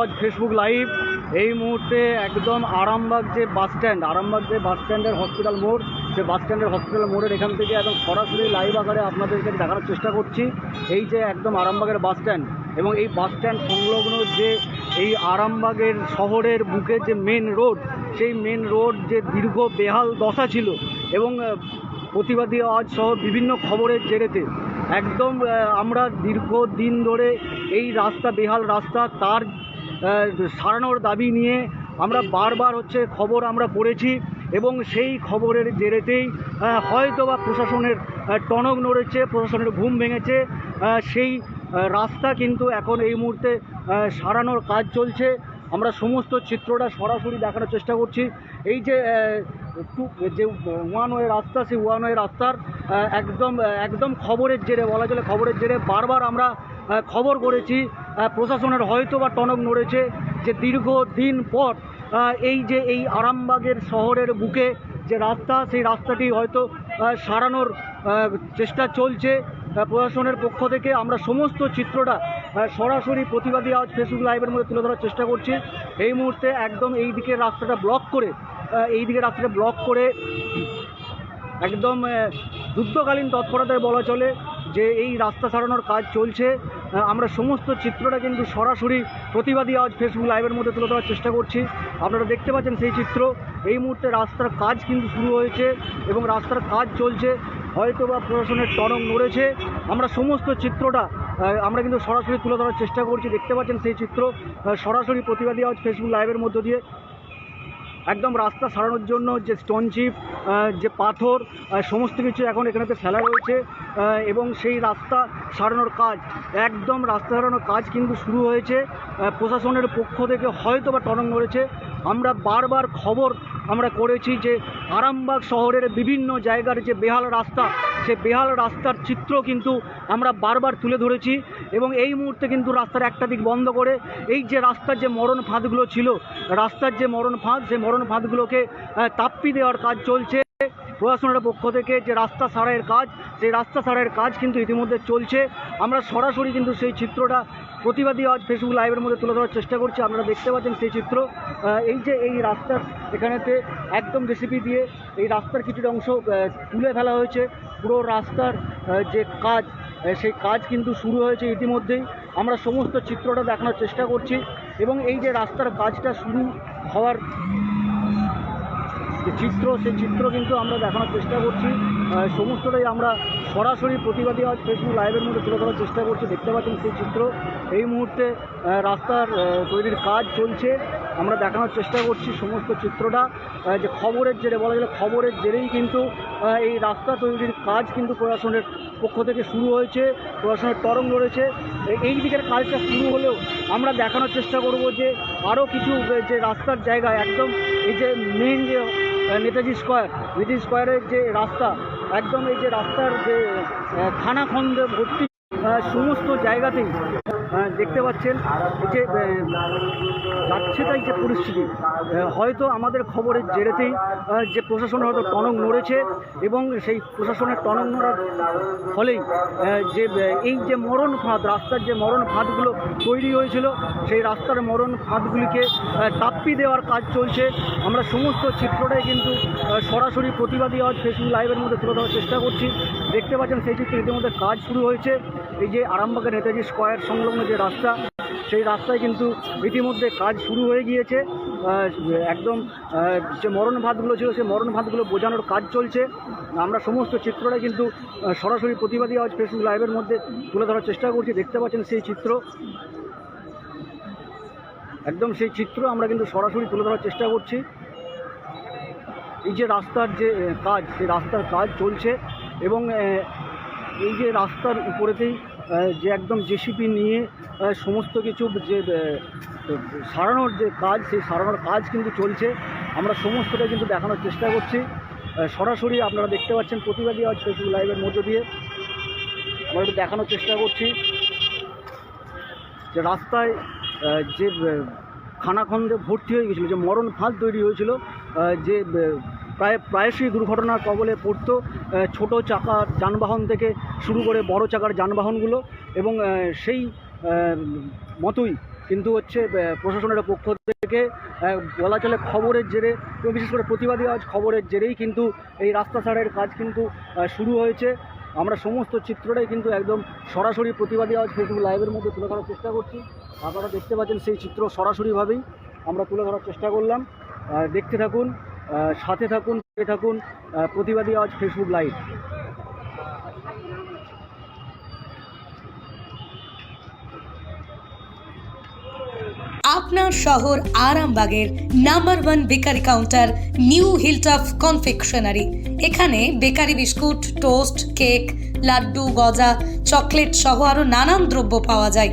আজ Facebook live এই মুহূর্তে একদম আরামবাগ যে বাস স্ট্যান্ড আরামবাগ যে বাস স্ট্যান্ডের হসপিটাল মোড় সে বাস স্ট্যান্ডের হসপিটাল মোড়ের এখান থেকে একদম সরাসরি লাইভ আকারে আপনাদেরকে দেখানোর চেষ্টা করছি। এই যে একদম আরামবাগের বাস স্ট্যান্ড এবং এই বাস স্ট্যান্ড সংলগ্ন যে এই আরামবাগের শহরের বুকে যে মেন রোড সেই মেন রোড যে দীর্ঘ বেহাল দশা ছিল এবং প্রতিবাদী আওয়াজ সহ বিভিন্ন খবরের জেরেতে একদম আমরা দীর্ঘ দিন ধরে এই রাস্তা, বেহাল রাস্তা, তার সারানোর দাবি নিয়ে আমরা বারবার হচ্ছে খবর আমরা পড়েছি এবং সেই খবরের জেরেতেই হয়তো বা প্রশাসনের টনক নড়েছে, প্রশাসনের ঘুম ভেঙেছে সেই রাস্তা কিন্তু এখন এই মুহূর্তে সারানোর কাজ চলছে। আমরা সমস্ত চিত্রটা সরাসরি দেখানোর চেষ্টা করছি। এই যে যে ওয়ান ওয়ে রাস্তা, সেই ওয়ান ওয়ে রাস্তার একদম একদম খবরের জেরে, বলা চলে খবরের জেরে বারবার আমরা খবর করেছি। প্রশাসনের হয়তো বা টনক নড়েছে যে দীর্ঘ দিন পর এই যে এই আরামবাগের শহরের বুকে যে রাস্তা, সেই রাস্তাটি হয়তো সারানোর চেষ্টা চলছে। প্রশাসনের পক্ষ থেকে আমরা সমস্ত চিত্রটা সরাসরি প্রতিবাদী আজ ফেসবুক লাইভের মধ্যে তুলে ধরার চেষ্টা করছি। এই মুহূর্তে একদম এই দিকের রাস্তাটা ব্লক করে এই দিকের রাস্তাটা ব্লক করে একদম যুদ্ধকালীন তৎপরতায় বলা চলে। যে এই রাস্তা সারানোর কাজ চলছে আমরা সমস্ত চিত্রটা কিন্তু সরাসরি প্রতিবাদী আজ ফেসবুক লাইভের মধ্যে তুলে ধরার চেষ্টা করছি। আপনারা দেখতে পাচ্ছেন সেই চিত্র। এই মুহূর্তে রাস্তার কাজ কিন্তু শুরু হয়েছে এবং রাস্তার কাজ চলছে। হয়তো বা প্রশাসনের টনক নড়েছে। আমরা সমস্ত চিত্রটা আমরা কিন্তু সরাসরি তুলে ধরার চেষ্টা করছি। দেখতে পাচ্ছেন সেই চিত্র সরাসরি প্রতিবাদী আজ ফেসবুক লাইভের মধ্য দিয়ে। একদম রাস্তা সারানোর জন্য যে স্টোন চিপ যে পাথর সমস্ত কিছু এখন এখানেতে ফেলা রয়েছে এবং সেই রাস্তা সারানোর কাজ, একদম রাস্তা সারানোর কাজ কিন্তু শুরু হয়েছে প্রশাসনের পক্ষ থেকে হয়তো বা টনং করেছে আমরা বারবার খবর আমরা করেছি যে আরামবাগ শহরের বিভিন্ন জায়গার যে বেহাল রাস্তা সে বেহাল রাস্তার চিত্র কিন্তু আমরা বারবার তুলে ধরেছি এবং এই মুহূর্তে কিন্তু রাস্তার একটা দিক বন্ধ করে এই যে রাস্তার যে মরণ ফাঁদগুলো ছিল, রাস্তার যে মরণ ফাঁদ, সেই মরণ ফাঁদগুলোকে তাপ্পি দেওয়ার কাজ চলছে। প্রশাসনের পক্ষ থেকে যে রাস্তা সারাইয়ের কাজ, সেই রাস্তা সারাইয়ের কাজ কিন্তু ইতিমধ্যে চলছে। আমরা সরাসরি কিন্তু সেই চিত্রটা প্রতিবাদী আজ ফেসবুক লাইভের মধ্যে তুলে ধরার চেষ্টা করছি। আপনারা দেখতে পাচ্ছেন সেই চিত্র। এই যে এই রাস্তার এখানেতে একদম রেসিপি দিয়ে এই রাস্তার কিছুটা অংশ তুলে ফেলা হয়েছে। পুরো রাস্তার যে কাজ সেই কাজ কিন্তু শুরু হয়েছে ইতিমধ্যেই। আমরা সমস্ত চিত্রটা দেখানোর চেষ্টা করছি। এবং এই যে রাস্তার কাজটা শুরু হওয়ার যে চিত্র সেই চিত্র কিন্তু আমরা দেখানোর চেষ্টা করছি। সমস্তটাই আমরা সরাসরি প্রতিবাদী আজ ফেসবুক লাইভের মধ্যে তুলে ধরার চেষ্টা করছি। দেখতে পাচ্ছেন সেই চিত্র। এই মুহূর্তে রাস্তার তৈরির কাজ চলছে। আমরা দেখানোর চেষ্টা করছি সমস্ত চিত্রটা। যে খবরের জেরে, বলা গেলে খবরের জেরেই কিন্তু এই রাস্তা তৈরির কাজ কিন্তু প্রশাসনের পক্ষ থেকে শুরু হয়েছে। প্রশাসনের তরঙ্গ রয়েছে। এই দিকের কাজটা শুরু হলেও আমরা দেখানোর চেষ্টা করব যে আরও কিছু যে রাস্তার জায়গায় একদম এই যে মেন যে নেতাজি স্কোয়ার, নেতাজি স্কোয়ারের যে রাস্তা, একদম এই যে রাস্তার যে খানাখন্দে ভর্তি সমস্ত জায়গাতেই দেখতে পাচ্ছেন যে আহ, যাচ্ছে তাই যে পরিস্থিতি। হয়তো আমাদের খবরের জেরেতেই যে প্রশাসন হয়তো টনক নড়েছে এবং সেই প্রশাসনের টনক নড়ার ফলেই যে এই যে মরণ ফাঁদ রাস্তার যে মরণ ফাঁদগুলো তৈরি হয়েছিল সেই রাস্তার মরণ ফাঁদগুলিকে টাপ্পি দেওয়ার কাজ চলছে। আমরা সমস্ত চিত্রটাই কিন্তু সরাসরি প্রতিবাদী আজ ফেসবুক লাইভের মধ্যে তুলে ধরার চেষ্টা করছি। দেখতে পাচ্ছেন সেই চিত্রে ইতিমধ্যে কাজ শুরু হয়েছে। এই যে আরামবাগের নেতাজি স্কোয়ার সংলগ্ন যে রাস্তা, সেই রাস্তায় কিন্তু ইতিমধ্যে কাজ শুরু হয়ে গিয়েছে। একদম যে মরণ ভাতগুলো ছিল, সেই মরণ ভাতগুলো বোঝানোর কাজ চলছে। আমরা সমস্ত চিত্রটা কিন্তু সরাসরি প্রতিবাদী আজ ফেসবুক লাইভের মধ্যে তুলে ধরার চেষ্টা করছি। দেখতে পাচ্ছেন সেই চিত্র। একদম সেই চিত্র আমরা কিন্তু সরাসরি তুলে ধরার চেষ্টা করছি। এই যে রাস্তার যে কাজ, সেই রাস্তার কাজ চলছে এবং এই যে রাস্তার উপরেতেই যে একদম জেসিপি নিয়ে সমস্ত কিছু যে সারানোর যে কাজ, সেই সারানোর কাজ কিন্তু চলছে। আমরা সমস্তটা কিন্তু দেখানোর চেষ্টা করছি। সরাসরি আপনারা দেখতে পাচ্ছেন প্রতিবাদী আজ ফেসবুক লাইভের মধ্য দিয়ে। আমরা একটু দেখানোর চেষ্টা করছি। যে রাস্তায় যে খানাখন্দে ভর্তি হয়ে গেছিল, যে মরণ ফাঁদ তৈরি হয়েছিল যে প্রায় প্রায়শই দুর্ঘটনার কবলে পড়তো ছোট চাকার যানবাহন থেকে শুরু করে বড় চাকার যানবাহনগুলো এবং সেই মতোই কিন্তু হচ্ছে প্রশাসনের পক্ষ থেকে বলা চলে খবরের জেরে এবং বিশেষ করে প্রতিবাদী আজ খবরের জেরেই কিন্তু এই রাস্তা ছাড়ের কাজ কিন্তু শুরু হয়েছে। আমরা সমস্ত চিত্রটাই কিন্তু একদম সরাসরি প্রতিবাদী আজ ফেসবুক লাইভের মধ্যে তুলে ধরার চেষ্টা করছি। আপনারা দেখতে পাচ্ছেন সেই চিত্র সরাসরিভাবেই আমরা তুলে ধরার চেষ্টা করলাম। দেখতে থাকুন। সাথে থাকুন থাকুন প্রতিবাদী আজ ফেসবুক লাইভ আপনার শহর আরামবাগের number one bakery counter, new Hilltop confectionery. এখানে বেকারি বিস্কুট, টোস্ট, কেক, লাড্ডু, গজা, চকলেট সহ আরও নানান দ্রব্য পাওয়া যায়।